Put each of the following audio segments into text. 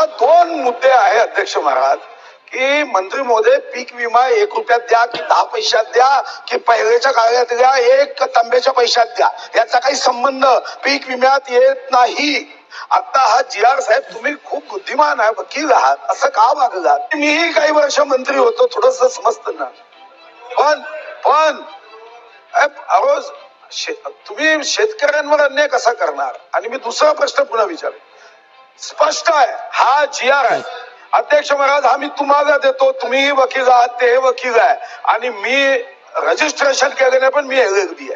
आता दोन मुद्दे आहे अध्यक्ष महाराज की मंत्री महोदय पीक विमा एक रुपयात द्या की दहा पैशात द्या की पहिल्याच्या काळात द्या एक तांब्याच्या पैशात द्या. याचा काही संबंध पीक विम्यात येत नाही. आता हा जी आर साहेब तुम्ही खूप बुद्धिमान आहे वकील आहात असं का वागलात? मीही काही वर्ष मंत्री होतो थोडस समजत ना. पण पण अरोज शे- तुम्ही शेतकऱ्यांवर अन्याय कसा करणार? आणि मी दुसरा प्रश्न पुन्हा विचार स्पष्ट आहे. हा जी आर आहे. अध्यक्ष महाराज आम्ही तुम्हाला देतो. तुम्ही वकील आहात ते वकील आहे. आणि मी रजिस्ट्रेशन केले नाही पण मी एल आहे.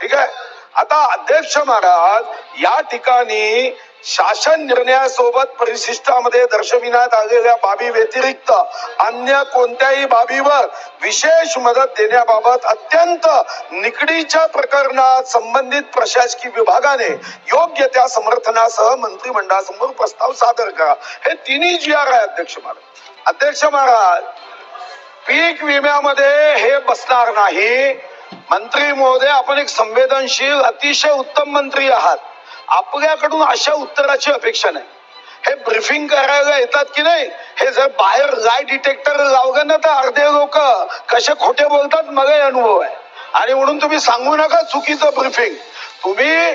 ठीक आहे? आता अध्यक्ष महाराज या ठिकाणी शासन निर्णयासोबत परिशिष्टामध्ये दर्शविण्यात आलेल्या बाबी व्यतिरिक्त अन्य कोणत्याही बाबीवर विशेष मदत देण्याबाबत अत्यंत निकडीच्या प्रकरणात संबंधित प्रशासकीय विभागाने योग्य त्या समर्थनासह मंत्रिमंडळासमोर प्रस्ताव सादर करा. हे तिन्ही जी आर आहे अध्यक्ष महाराज. अध्यक्ष महाराज पीक विम्यामध्ये हे बसणार नाही. मंत्री महोदय आपण एक संवेदनशील अतिशय उत्तम मंत्री आहात. आपल्याकडून अशा उत्तराची अपेक्षा नाही. हे ब्रिफिंग करायला येतात की नाही हे जर बाहेर लाय डिटेक्टर लावलं ना तर अर्धे लोक कसे खोटे बोलतात मलाही अनुभव आहे. आणि म्हणून तुम्ही सांगू नका चुकीचं ब्रिफिंग तुम्ही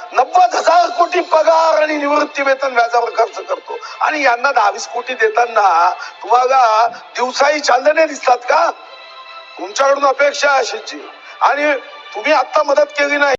नव्वद हजार कोटी पगार आणि निवृत्ती वेतन व्याजावर खर्च करतो. आणि यांना दहावीस कोटी देताना तुम्हाला दिवसाही चांदणे दिसतात का? तुमच्याकडून अपेक्षा अशीची आणि तुम्ही आता मदत केली नाही.